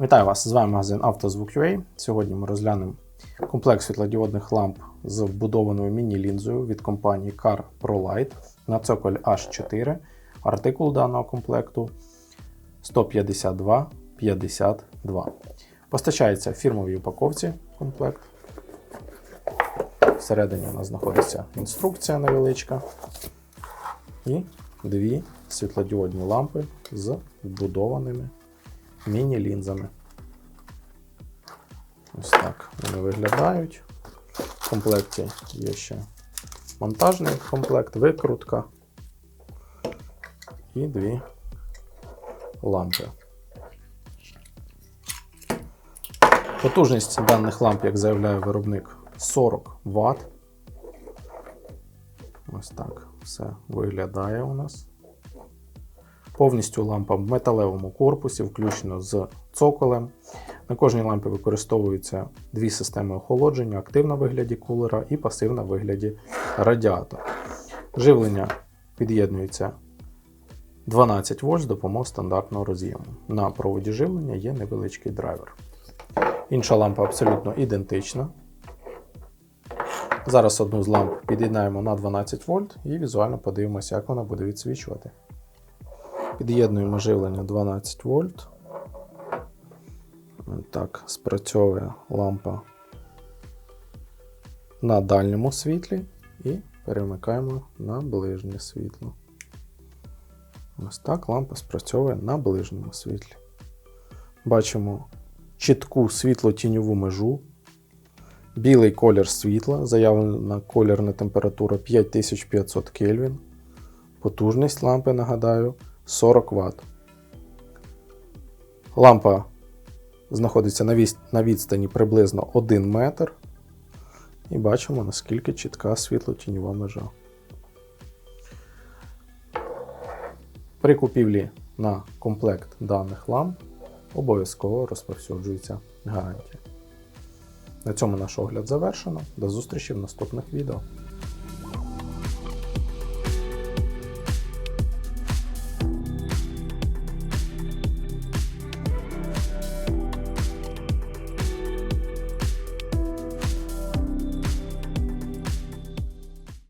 Вітаю вас! З вами магазин «Автозвук.UA». Сьогодні ми розглянемо комплект світлодіодних ламп з вбудованою міні-лінзою від компанії Car ProLight на цоколь H4. Артикул даного комплекту 15252. Постачається в фірмовій упаковці комплект. Всередині у нас знаходиться інструкція невеличка. І дві світлодіодні лампи з вбудованими міні-лінзами. Ось так вони виглядають. В комплекті є ще монтажний комплект, викрутка і дві лампи. Потужність даних ламп, як заявляє виробник, 40 Вт. Ось так все виглядає у нас. Повністю лампа в металевому корпусі, включно з цоколем. На кожній лампі використовуються дві системи охолодження: активна в вигляді кулера і пасивна в вигляді радіатора. Живлення під'єднується 12 вольт з допомогою стандартного роз'єму. На проводі живлення є невеличкий драйвер. Інша лампа абсолютно ідентична. Зараз одну з ламп під'єднаємо на 12 вольт і візуально подивимося, як вона буде відсвічувати. Під'єднуємо живлення 12 вольт. Так, спрацьовує лампа на дальньому світлі і перемикаємо на ближнє світло. Ось так лампа спрацьовує на ближньому світлі. Бачимо чітку світло-тіньову межу. Білий колір світла, заявлена колірна температура 5500 Кельвін. Потужність лампи, нагадаю, 40 Вт. Лампа знаходиться на відстані приблизно 1 метр. І бачимо, наскільки чітка світло-тіньова межа. При купівлі на комплект даних ламп обов'язково розповсюджується гарантія. На цьому наш огляд завершено. До зустрічі в наступних відео.